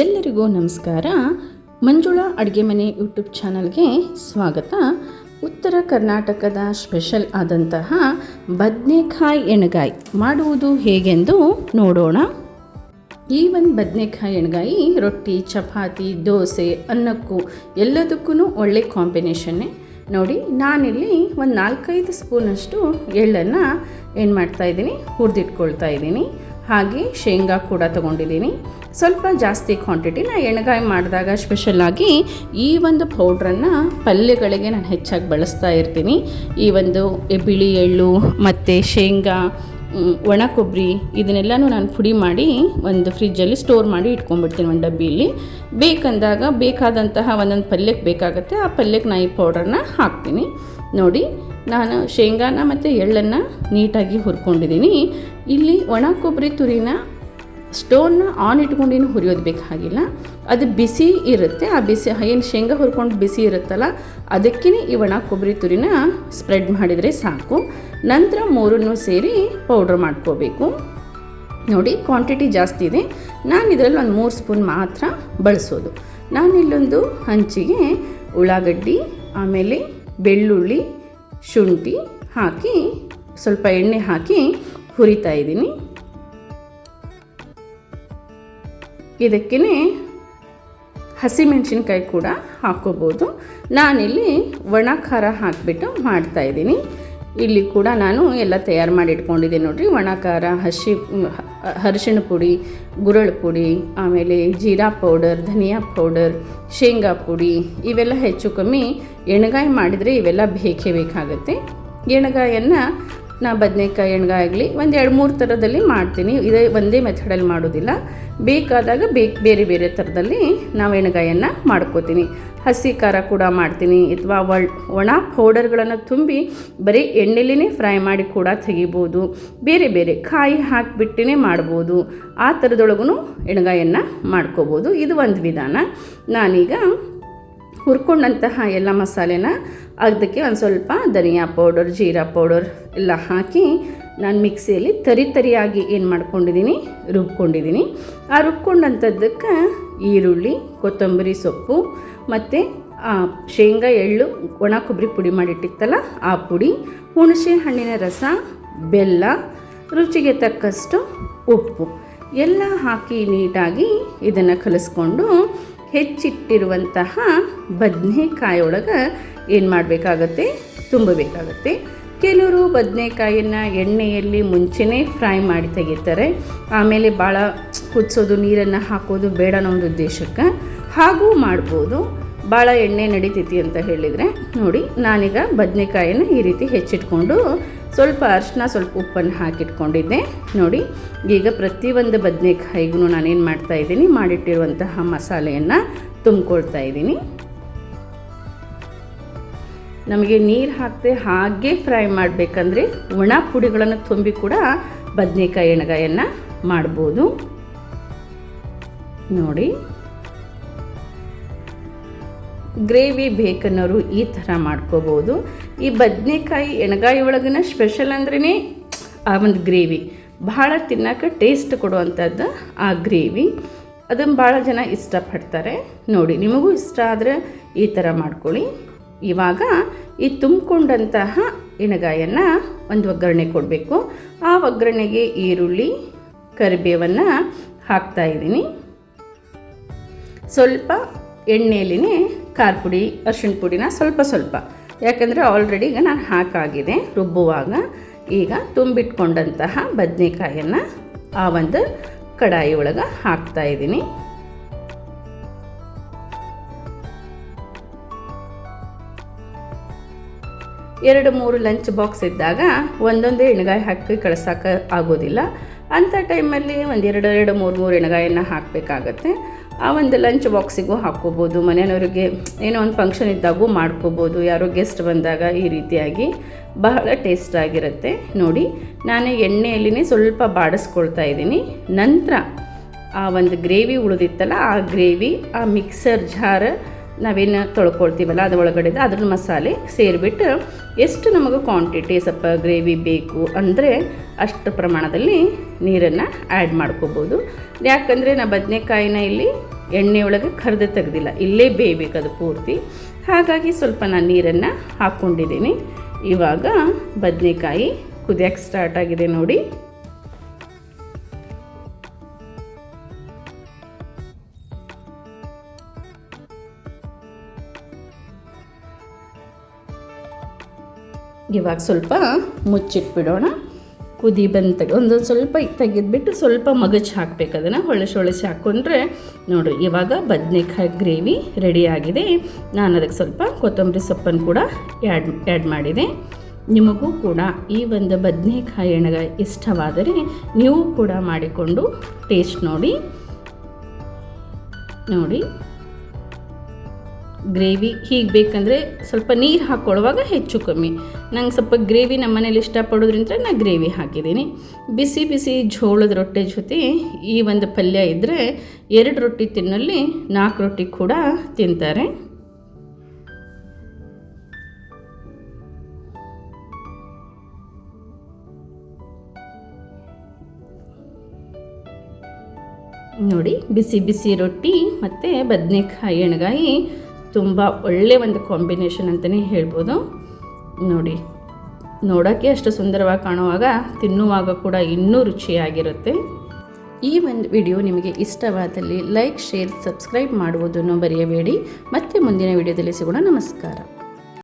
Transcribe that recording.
ಎಲ್ಲರಿಗೂ ನಮಸ್ಕಾರ. ಮಂಜುಳಾ ಅಡುಗೆ ಮನೆ ಯೂಟ್ಯೂಬ್ ಚಾನಲ್ಗೆ ಸ್ವಾಗತ. ಉತ್ತರ ಕರ್ನಾಟಕದ ಸ್ಪೆಷಲ್ ಆದಂತಹ ಬದನೆಕಾಯಿ ಎಣ್ಗಾಯಿ ಮಾಡುವುದು ಹೇಗೆಂದು ನೋಡೋಣ. ಈ ಒಂದು ಬದನೆಕಾಯಿ ಎಣ್ಗಾಯಿ ರೊಟ್ಟಿ, ಚಪಾತಿ, ದೋಸೆ, ಅನ್ನಕ್ಕೂ ಎಲ್ಲದಕ್ಕೂ ಒಳ್ಳೆ ಕಾಂಬಿನೇಷನ್ನೇ. ನೋಡಿ, ನಾನಿಲ್ಲಿ ಒಂದು ನಾಲ್ಕೈದು ಸ್ಪೂನಷ್ಟು ಎಳ್ಳನ್ನು ಏನು ಮಾಡ್ತಾ ಇದ್ದೀನಿ, ಹುರಿದಿಟ್ಕೊಳ್ತಾ ಇದ್ದೀನಿ. ಹಾಗೆ ಶೇಂಗಾ ಕೂಡ ತೊಗೊಂಡಿದ್ದೀನಿ. ಸ್ವಲ್ಪ ಜಾಸ್ತಿ ಕ್ವಾಂಟಿಟಿನ ಎಣ್ಗಾಯಿ ಮಾಡಿದಾಗ ಸ್ಪೆಷಲಾಗಿ ಈ ಒಂದು ಪೌಡ್ರನ್ನು ಪಲ್ಯಗಳಿಗೆ ನಾನು ಹೆಚ್ಚಾಗಿ ಬಳಸ್ತಾ ಇರ್ತೀನಿ. ಈ ಒಂದು ಬಿಳಿ ಎಳ್ಳು ಮತ್ತು ಶೇಂಗಾ ಒಣ ಕೊಬ್ಬರಿ ಇದನ್ನೆಲ್ಲನೂ ನಾನು ಪುಡಿ ಮಾಡಿ ಒಂದು ಫ್ರಿಜ್ಜಲ್ಲಿ ಸ್ಟೋರ್ ಮಾಡಿ ಇಟ್ಕೊಂಡ್ಬಿಡ್ತೀನಿ ಒಂದು ಡಬ್ಬಿಯಲ್ಲಿ. ಬೇಕಂದಾಗ ಬೇಕಾದಂತಹ ಒಂದೊಂದು ಪಲ್ಯಕ್ಕೆ ಬೇಕಾಗುತ್ತೆ, ಆ ಪಲ್ಯಕ್ಕೆ ನಾನು ಈ ಹಾಕ್ತೀನಿ. ನೋಡಿ, ನಾನು ಶೇಂಗಾನ ಮತ್ತು ಎಳ್ಳನ್ನು ನೀಟಾಗಿ ಹುರ್ಕೊಂಡಿದ್ದೀನಿ ಇಲ್ಲಿ ಒಣ ಕೊಬ್ಬರಿ ತುರಿನ ಸ್ಟೋನ್ನ ಆನ್ ಇಟ್ಕೊಂಡಿನ ಹುರಿಯೋದು ಬೇಕಾಗಿಲ್ಲ. ಅದು ಬಿಸಿ ಇರುತ್ತೆ. ಆ ಬಿಸಿ, ಏನು ಶೇಂಗಾ ಹುರ್ಕೊಂಡು ಬಿಸಿ ಇರುತ್ತಲ್ಲ ಅದಕ್ಕೇ ಈ ಒಣ ಕೊಬ್ಬರಿ ತುರಿನ ಸ್ಪ್ರೆಡ್ ಮಾಡಿದರೆ ಸಾಕು. ನಂತರ ಮೂರನ್ನು ಸೇರಿ ಪೌಡ್ರ್ ಮಾಡ್ಕೋಬೇಕು. ನೋಡಿ ಕ್ವಾಂಟಿಟಿ ಜಾಸ್ತಿ ಇದೆ. ನಾನು ಇದರಲ್ಲಿ ಒಂದು ಮೂರು ಸ್ಪೂನ್ ಮಾತ್ರ ಬಳಸೋದು. ನಾನು ಇಲ್ಲೊಂದು ಹಂಚಿಗೆ ಉಳ್ಳಾಗಡ್ಡಿ, ಆಮೇಲೆ ಬೆಳ್ಳುಳ್ಳಿ, ಶುಂಠಿ ಹಾಕಿ, ಸ್ವಲ್ಪ ಎಣ್ಣೆ ಹಾಕಿ ಹುರಿತಾ ಇದ್ದೀನಿ. ಇದಕ್ಕೇ ಹಸಿಮೆಣಸಿನ್ಕಾಯಿ ಕೂಡ ಹಾಕೋಬೋದು. ನಾನಿಲ್ಲಿ ಒಣ ಖಾರ ಹಾಕಿಬಿಟ್ಟು ಮಾಡ್ತಾಯಿದ್ದೀನಿ ಇಲ್ಲಿ ಕೂಡ ನಾನು ಎಲ್ಲ ತಯಾರು ಮಾಡಿ ಇಟ್ಕೊಂಡಿದ್ದೀನಿ ನೋಡಿರಿ. ಒಣ ಖಾರ, ಹಸಿ ಅರಿಶಿಣ ಪುಡಿ ಗುರಳು ಪುಡಿ, ಆಮೇಲೆ ಜೀರಾ ಪೌಡರ್, ಧನಿಯಾ ಪೌಡರ್, ಶೇಂಗಾ ಪುಡಿ, ಇವೆಲ್ಲ ಹೆಚ್ಚು ಕಮ್ಮಿ ಎಣ್ಗಾಯಿ ಮಾಡಿದರೆ ಇವೆಲ್ಲ ಬೇಕೇ ಬೇಕಾಗುತ್ತೆ. ಎಣ್ಗಾಯನ್ನು ನಾ ಬದನೆಕಾಯಿ ಎಣ್ಗಾಯಿ ಆಗಲಿ, ಒಂದು ಎರಡು ಮೂರು ಥರದಲ್ಲಿ ಮಾಡ್ತೀನಿ. ಇದೇ ಒಂದೇ ಮೆಥಡಲ್ಲಿ ಮಾಡೋದಿಲ್ಲ. ಬೇಕಾದಾಗ ಬೇಕು, ಬೇರೆ ಬೇರೆ ಥರದಲ್ಲಿ ನಾವು ಎಣ್ಗಾಯನ್ನು ಮಾಡ್ಕೋತೀನಿ. ಹಸಿ ಖಾರ ಕೂಡ ಮಾಡ್ತೀನಿ. ಅಥವಾ ಒಳ್, ಒಣ ಪೌಡರ್ಗಳನ್ನು ತುಂಬಿ ಬರೀ ಎಣ್ಣೆಲಿನೇ ಫ್ರೈ ಮಾಡಿ ಕೂಡ ತೆಗಿಬೋದು. ಬೇರೆ ಬೇರೆ ಕಾಯಿ ಹಾಕಿಬಿಟ್ಟೇ ಮಾಡ್ಬೋದು. ಆ ಥರದೊಳಗೂ ಎಣ್ಗಾಯನ್ನು ಮಾಡ್ಕೋಬೋದು. ಇದು ಒಂದು ವಿಧಾನ. ನಾನೀಗ ಹುರ್ಕೊಂಡಂತಹ ಎಲ್ಲ ಮಸಾಲೆನ ಅದಕ್ಕೆ ಒಂದು ಸ್ವಲ್ಪ ಧನಿಯಾ ಪೌಡರ್, ಜೀರಾ ಪೌಡರ್ ಎಲ್ಲ ಹಾಕಿ ನಾನು ಮಿಕ್ಸಿಯಲ್ಲಿ ತರಿ ತರಿಯಾಗಿ ಏನು ಮಾಡ್ಕೊಂಡಿದ್ದೀನಿ ರುಬ್ಕೊಂಡಿದ್ದೀನಿ ಆ ರುಬ್ಕೊಂಡಂಥದ್ದಕ್ಕೆ ಈರುಳ್ಳಿ, ಕೊತ್ತಂಬರಿ ಸೊಪ್ಪು ಮತ್ತು ಶೇಂಗಾ ಎಳ್ಳು, ಒಣ ಕೊಬ್ಬರಿ ಪುಡಿ ಮಾಡಿಟ್ಟಿತ್ತಲ್ಲ ಆ ಪುಡಿ, ಹುಣಸೆ ಹಣ್ಣಿನ ರಸ, ಬೆಲ್ಲ, ರುಚಿಗೆ ತಕ್ಕಷ್ಟು ಉಪ್ಪು. ಎಲ್ಲ ಹಾಕಿ ನೀಟಾಗಿ ಇದನ್ನು ಕಲಿಸ್ಕೊಂಡು ಹೆಚ್ಚಿಟ್ಟಿರುವಂತಹ ಬದನೆಕಾಯೊಳಗೆ ಏನು ಮಾಡಬೇಕಾಗತ್ತೆ? ತುಂಬಬೇಕಾಗತ್ತೆ. ಕೆಲವರು ಬದನೆಕಾಯಿಯನ್ನು ಎಣ್ಣೆಯಲ್ಲಿ ಮುಂಚೆನೇ ಫ್ರೈ ಮಾಡಿ ತೆಗಿತಾರೆ. ಆಮೇಲೆ ಭಾಳ ಕುದಿಸೋದು, ನೀರನ್ನು ಹಾಕೋದು ಬೇಡ ಅನ್ನೋ ಒಂದು ಉದ್ದೇಶಕ್ಕೆ. ಹಾಗೂ ಮಾಡ್ಬೋದು. ಭಾಳ ಎಣ್ಣೆ ನಡೀತೈತಿ ಅಂತ ಹೇಳಿದರೆ ನೋಡಿ ನಾನೀಗ ಬದನೆಕಾಯನ್ನು ಈ ರೀತಿ ಹೆಚ್ಚಿಟ್ಕೊಂಡು ಸ್ವಲ್ಪ ಅರಿಶಿನ, ಸ್ವಲ್ಪ ಉಪ್ಪನ್ನು ಹಾಕಿಟ್ಕೊಂಡಿದ್ದೆ. ನೋಡಿ, ಈಗ ಪ್ರತಿಯೊಂದು ಬದನೆಕಾಯಿಗೂ ನಾನೇನು ಮಾಡ್ತಾ ಇದ್ದೀನಿ, ಮಾಡಿಟ್ಟಿರುವಂತಹ ಮಸಾಲೆಯನ್ನು ತುಂಬಿಕೊಳ್ತಾ ಇದ್ದೀನಿ. ನಮಗೆ ನೀರು ಹಾಕದೆ ಹಾಗೆ ಫ್ರೈ ಮಾಡಬೇಕಂದ್ರೆ ಒಣ ಪುಡಿಗಳನ್ನು ತುಂಬಿ ಕೂಡ ಬದನೆಕಾಯಿ ಎಣ್ಗಾಯನ್ನು ಮಾಡ್ಬೋದು. ನೋಡಿ. ಗ್ರೇವಿ ಬೇಕನ್ನೋರು ಈ ಥರ ಮಾಡ್ಕೋಬೋದು. ಈ ಬದನೆಕಾಯಿ ಎಣ್ಗಾಯಿ ಒಳಗಿನ ಸ್ಪೆಷಲ್ ಅಂದ್ರೇ ಆ ಒಂದು ಗ್ರೇವಿ. ಭಾಳ ತಿನ್ನೋಕೆ ಟೇಸ್ಟ್ ಕೊಡುವಂಥದ್ದು ಆ ಗ್ರೇವಿ. ಅದನ್ನು ಭಾಳ ಜನ ಇಷ್ಟಪಡ್ತಾರೆ. ನೋಡಿ, ನಿಮಗೂ ಇಷ್ಟ ಆದರೆ ಈ ಥರ ಮಾಡ್ಕೊಳ್ಳಿ. ಇವಾಗ ಈ ತುಂಬಿಕೊಂಡಂತಹ ಎಣಗಾಯನ್ನು ಒಂದು ಒಗ್ಗರಣೆ ಕೊಡಬೇಕು. ಆ ಒಗ್ಗರಣೆಗೆ ಈರುಳ್ಳಿ, ಕರಿಬೇವನ್ನು ಹಾಕ್ತಾ ಇದ್ದೀನಿ. ಸ್ವಲ್ಪ ಎಣ್ಣೆಯಲ್ಲಿನೇ ಖಾರ ಪುಡಿ, ಅರ್ಶಿಣ ಪುಡಿನ ಸ್ವಲ್ಪ ಸ್ವಲ್ಪ. ಯಾಕಂದರೆ ಆಲ್ರೆಡಿ ಈಗ ನಾನು ಹಾಕಾಗಿದೆ, ರುಬ್ಬುವಾಗ ಈಗ ತುಂಬಿಟ್ಕೊಂಡಂತಹ ಬದನೆಕಾಯನ್ನು ಆ ಒಂದು ಕಡಾಯಿ ಒಳಗೆ ಹಾಕ್ತಾ ಇದ್ದೀನಿ. ಎರಡು ಮೂರು ಲಂಚ್ ಬಾಕ್ಸ್ ಇದ್ದಾಗ ಒಂದೊಂದೇ ಎಣ್ಗಾಯಿ ಹಾಕಿ ಕಳ್ಸೋಕೆ ಆಗೋದಿಲ್ಲ. ಅಂಥ ಟೈಮಲ್ಲಿ ಒಂದು ಎರಡೆರಡು ಎರಡು ಮೂರು ಮೂರು ಎಣ್ಗಾಯನ್ನು ಹಾಕಬೇಕಾಗತ್ತೆ. ಆ ಒಂದು ಲಂಚ್ ಬಾಕ್ಸಿಗೂ ಹಾಕ್ಕೋಬೋದು. ಮನೆಯವರಿಗೆ ಏನೋ ಒಂದು ಫಂಕ್ಷನ್ ಇದ್ದಾಗೂ ಮಾಡ್ಕೋಬೋದು. ಯಾರೋ ಗೆಸ್ಟ್ ಬಂದಾಗ ಈ ರೀತಿಯಾಗಿ ಬಹಳ ಟೇಸ್ಟ್ ಆಗಿರುತ್ತೆ. ನೋಡಿ, ನಾನು ಎಣ್ಣೆಯಲ್ಲಿನೇ ಸ್ವಲ್ಪ ಬಾಡಿಸ್ಕೊಳ್ತಾ ಇದ್ದೀನಿ. ನಂತರ ಆ ಒಂದು ಗ್ರೇವಿ ಉಳಿದಿತ್ತಲ್ಲ, ಆ ಗ್ರೇವಿ ಆ ಮಿಕ್ಸರ್ ಜಾರ್ ನಾವೇನು ತೊಳ್ಕೊಳ್ತೀವಲ್ಲ ಅದು ಅದ್ರ ಮಸಾಲೆ ಸೇರಿಬಿಟ್ಟು ಎಷ್ಟು ನಮಗೆ ಕ್ವಾಂಟಿಟಿ ಸ್ವಲ್ಪ ಗ್ರೇವಿ ಬೇಕು ಅಂದರೆ ಅಷ್ಟು ಪ್ರಮಾಣದಲ್ಲಿ ನೀರನ್ನು ಆ್ಯಡ್ ಮಾಡ್ಕೋಬೋದು. ಯಾಕಂದರೆ ನಾ ಬದನೆಕಾಯಿನ ಇಲ್ಲಿ ಎಣ್ಣೆ ಒಳಗೆ ಕರೆದು ತೆಗೆದಿಲ್ಲ. ಇಲ್ಲೇ ಬೇಯಬೇಕು ಅದು ಪೂರ್ತಿ. ಹಾಗಾಗಿ ಸ್ವಲ್ಪ ನಾನು ನೀರನ್ನು ಹಾಕ್ಕೊಂಡಿದ್ದೀನಿ ಇವಾಗ ಬದನೆಕಾಯಿ ಕುದಿಯೋಕ್ಕೆ ಸ್ಟಾರ್ಟ್ ಆಗಿದೆ ನೋಡಿ. ಇವಾಗ ಸ್ವಲ್ಪ ಮುಚ್ಚಿಟ್ಬಿಡೋಣ. ಕುದಿ ಬಂದು ತೆಗೆ ಒಂದು ಸ್ವಲ್ಪ ತೆಗೆದ್ಬಿಟ್ಟು ಸ್ವಲ್ಪ ಮಗಚ್ ಹಾಕ್ಬೇಕು ಅದನ್ನು. ಹೊಳಸು ಹೊಳಸಿ ಹಾಕ್ಕೊಂಡ್ರೆ ನೋಡಿರಿ ಇವಾಗ ಬದನೆಕಾಯಿ ಗ್ರೇವಿ ರೆಡಿಯಾಗಿದೆ ನಾನು ಅದಕ್ಕೆ ಸ್ವಲ್ಪ ಕೊತ್ತಂಬರಿ ಸೊಪ್ಪನ್ನು ಕೂಡ ಆ್ಯಡ್ ಆ್ಯಡ್ ಮಾಡಿದೆ. ನಿಮಗೂ ಕೂಡ ಈ ಒಂದು ಬದನೆಕಾಯಿ ಎಣ್ಣೆಗಾಯಿ ಇಷ್ಟವಾದರೆ ನೀವು ಕೂಡ ಮಾಡಿಕೊಂಡು ಟೇಸ್ಟ್ ನೋಡಿ. ನೋಡಿ. ಗ್ರೇವಿ ಹೀಗೆ ಬೇಕಂದರೆ ಸ್ವಲ್ಪ ನೀರು ಹಾಕ್ಕೊಳ್ಳುವಾಗ ಹೆಚ್ಚು ಕಮ್ಮಿ. ನಂಗೆ ಸ್ವಲ್ಪ ಗ್ರೇವಿ ನಮ್ಮ ಮನೇಲಿ ಇಷ್ಟಪಡೋದ್ರಿಂದ ನಾನು ಗ್ರೇವಿ ಹಾಕಿದ್ದೀನಿ. ಬಿಸಿ ಬಿಸಿ ಜೋಳದ ರೊಟ್ಟೆ ಜೊತೆ ಈ ಒಂದು ಪಲ್ಯ ಇದ್ದರೆ ಎರಡು ರೊಟ್ಟಿ ತಿನ್ನಲ್ಲಿ ನಾಲ್ಕು ರೊಟ್ಟಿ ಕೂಡ ತಿಂತಾರೆ. ನೋಡಿ ಬಿಸಿ ಬಿಸಿ ರೊಟ್ಟಿ ಮತ್ತು ಬದನೆಕಾಯಿ ಎಣ್ಗಾಯಿ ತುಂಬ ಒಳ್ಳೆಯ ಒಂದು ಕಾಂಬಿನೇಷನ್ ಅಂತಲೇ ಹೇಳ್ಬೋದು. ನೋಡಿ, ನೋಡೋಕ್ಕೆ ಅಷ್ಟು ಸುಂದರವಾಗಿ ಕಾಣುವಾಗ ತಿನ್ನುವಾಗ ಕೂಡ ಇನ್ನೂ ರುಚಿಯಾಗಿರುತ್ತೆ. ಈ ಒಂದು ವಿಡಿಯೋ ನಿಮಗೆ ಇಷ್ಟವಾದಲ್ಲಿ ಲೈಕ್, ಶೇರ್, ಸಬ್ಸ್ಕ್ರೈಬ್ ಮಾಡುವುದನ್ನು ಬರೆಯಬೇಡಿ ಮತ್ತೆ ಮುಂದಿನ ವಿಡಿಯೋದಲ್ಲಿ ಸಿಗೋಣ. ನಮಸ್ಕಾರ.